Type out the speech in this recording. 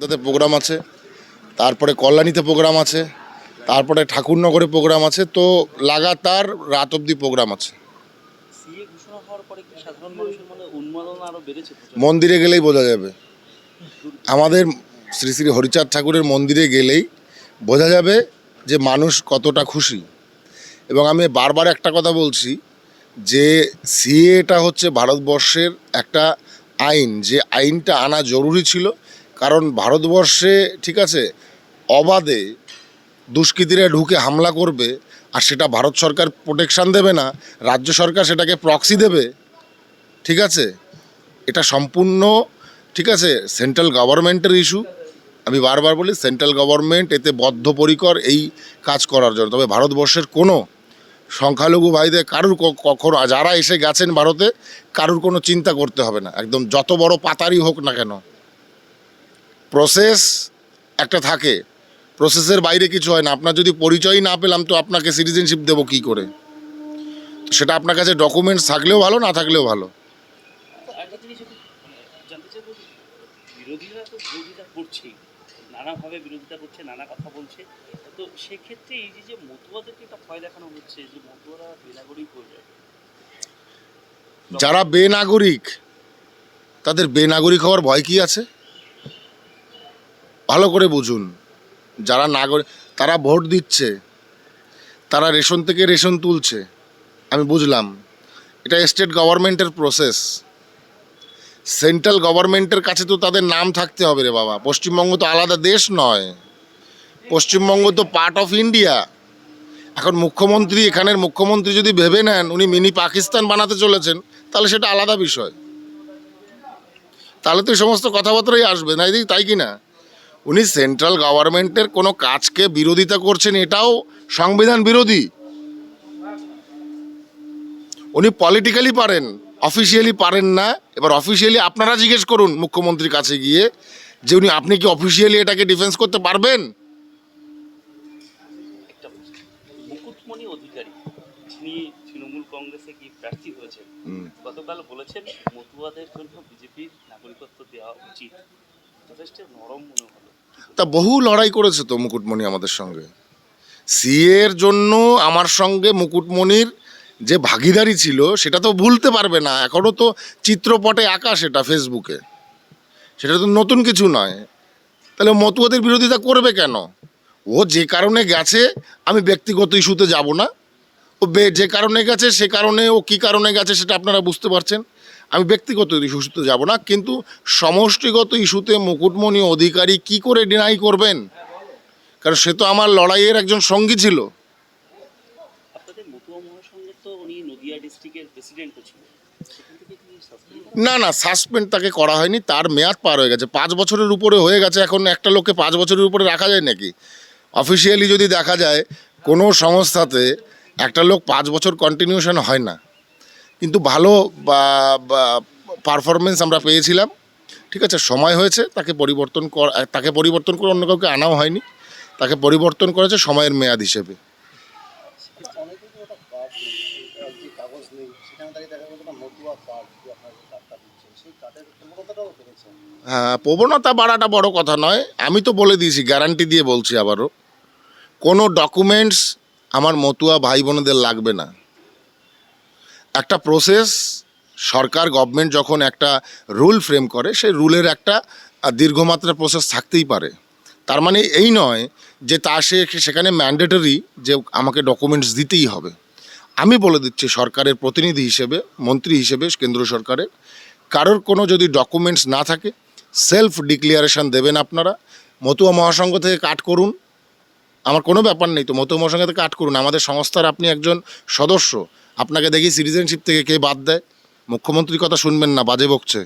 তাতে প্রোগ্রাম আছে তারপরে কল্যাণীতে প্রোগ্রাম আছে তারপরে ঠাকুরনগরে প্রোগ্রাম আছে তো লাগাতার রাত অব্দি প্রোগ্রাম আছে। মনে? মন্দিরে গেলেই বোঝা যাবে। আমাদের শ্রী শ্রী হরিচাঁদ ঠাকুরের মন্দিরে গেলেই বোঝা যাবে যে মানুষ কতটা খুশি। এবং আমি বারবার একটা কথা বলছি যে সিএটা হচ্ছে ভারতবর্ষের একটা আইন যে আইনটা আনা জরুরি ছিল কারণ ভারতবর্ষে, ঠিক আছে, অবাধে দুষ্কৃতীরা ঢুকে হামলা করবে আর সেটা ভারত সরকার প্রোটেকশান দেবে না, রাজ্য সরকার সেটাকে প্রক্সি দেবে, ঠিক আছে? এটা সম্পূর্ণ, ঠিক আছে সেন্ট্রাল গভর্নমেন্টের ইস্যু আমি বারবার বলি সেন্ট্রাল গভর্নমেন্ট এতে বদ্ধপরিকর এই কাজ করার জন্য। তবে ভারতবর্ষের কোনো সংখ্যালঘু ভাইদের কারুর কখনো, যারা এসে গেছেন ভারতে, কারুর কোনো চিন্তা করতে হবে না। একদম যত বড় পাতারই হোক না কেন। প্রসেস একটা থাকে। প্রসেসের বাইরে কিছু হয় না। আপনার যদি পরিচয় না পেলাম তো আপনাকে সিটিজেনশিপ দেবো কী করে? সেটা আপনার কাছে ডকুমেন্টস থাকলেও ভালো না থাকলেও ভালো। মানে জানতে চাইব যে বিরোধীরা তো বিরোধিতা করছেই। নানাভাবে বিরোধিতা করছে নানা কথা বলছে। তো সেক্ষেত্রে এই যে যে মতুয়াদেরকে একটা ভয় দেখানো হচ্ছে যে মতুয়ারা বেনাগরিক হয়ে যাবে যারা বেনাগরিক তাদের বেনাগরিক হওয়ার ভয় কি আছে? ভালো করে বুঝুন। যারা নাগরিক তারা ভোট দিচ্ছে, তারা রেশন থেকে রেশন তুলছে, আমি বুঝলাম। এটা স্টেট গভর্নমেন্টের প্রসেস সেন্ট্রাল গভর্নমেন্টের কাছে তো তাদের নাম থাকতে হবে রে বাবা। পশ্চিমবঙ্গ তো আলাদা দেশ নয়। পশ্চিমবঙ্গ তো পার্ট অফ ইন্ডিয়া এখন মুখ্যমন্ত্রী, এখানের মুখ্যমন্ত্রী যদি ভেবে নেন, উনি মিনি পাকিস্তান বানাতে চলেছেন, তাহলে সেটা আলাদা বিষয়। তাহলে তো এই সমস্ত কথাবার্তাই আসবে, না তাই কি না উনি সেন্ট্রাল গভর্নমেন্টের কোনো কাজকে বিরোধিতা করছেন এটাও সংবিধান বিরোধী। উনি পলিটিক্যালি পারেন অফিসিয়ালি পারেন না। এবার অফিসিয়ালি আপনারা জিজ্ঞেস করুন মুখ্যমন্ত্রীর কাছে গিয়ে যে উনি আপনি কি অফিসিয়ালি এটাকে ডিফেন্স করতে পারবেন? মুকুটমণি অধিকারী যিনি তৃণমূল কংগ্রেসে কি প্রার্থী হয়েছেন? গতকাল বলেছেন মতুয়াদের জন্য বিজেপির নাগরিকত্ব দেওয়া উচিত। যথেষ্ট নরম মনে হলো। তা বহু লড়াই করেছে তো মুকুটমণি আমাদের সঙ্গে। সিএর জন্য আমার সঙ্গে মুকুটমণির যে ভাগিদারি ছিল, সেটা তো ভুলতে পারবে না। এখনও তো চিত্রপটে আঁকা সেটা ফেসবুকে। সেটা তো নতুন কিছু নয়। তাহলে মতুয়াদের বিরোধিতা করবে কেন? ও যে কারণে গেছে, আমি ব্যক্তিগত ইস্যুতে যাব না। ও যে কারণে গেছে, সে কারণে ও কী কারণে গেছে, সেটা আপনারা বুঝতে পারছেন। আমি ব্যক্তিগত ইস্যুতে যাব না কিন্তু সমষ্টিগত ইস্যুতে মুকুটমণি অধিকারী কি করে ডিনাই করবেন? কারণ সে তো আমার লড়াইয়ের একজন সঙ্গী ছিল। না না সাসপেন্ড তাকে করা হয়নি তার মেয়াদ পার হয়ে গেছে। পাঁচ বছরের উপরে হয়ে গেছে এখন একটা লোককে পাঁচ বছরের উপরে রাখা যায় নাকি? অফিসিয়ালি যদি দেখা যায় কোনো সংস্থাতে একটা লোক পাঁচ বছর কন্টিনিউশন হয় না। কিন্তু ভালো পারফরমেন্স আমরা পেয়েছিলাম। ঠিক আছে, সময় হয়েছে, তাকে পরিবর্তন কর, তাকে পরিবর্তন করে অন্য কাউকে আনাও হয়নি। তাকে পরিবর্তন করেছে সময়ের মেয়াদ হিসেবে। হ্যাঁ প্রবণতা বাড়াটা বড় কথা নয়। আমি তো বলে দিয়েছি গ্যারান্টি দিয়ে বলছি আবারও। কোনো ডকুমেন্টস আমার মতুয়া ভাই বোনেদের লাগবে না। একটা প্রসেস সরকার গভর্নমেন্ট যখন একটা রুল ফ্রেম করে, সেই রুলের একটা দীর্ঘমাত্রা প্রসেস থাকতেই পারে। তার মানে এই নয় যে তা সে সেখানে ম্যান্ডেটরি যে আমাকে ডকুমেন্টস দিতেই হবে। আমি বলে দিচ্ছি সরকারের প্রতিনিধি হিসেবে, মন্ত্রী হিসেবে, কেন্দ্র সরকারের, কারোর কোনো যদি ডকুমেন্টস না থাকে সেলফ ডিক্লিয়ারেশন দেবেন আপনারা, মতুয়া মহাসংঘ থেকে কাট করুন আমার কোনো ব্যাপার নেই তো মতো সঙ্গে তো কাট করুন। আমাদের সংস্থার আপনি একজন সদস্য। আপনাকে দেখি সিটিজেনশিপ থেকে কে বাদ দেয়। মুখ্যমন্ত্রীর কথা শুনবেন না, বাজে বকছে।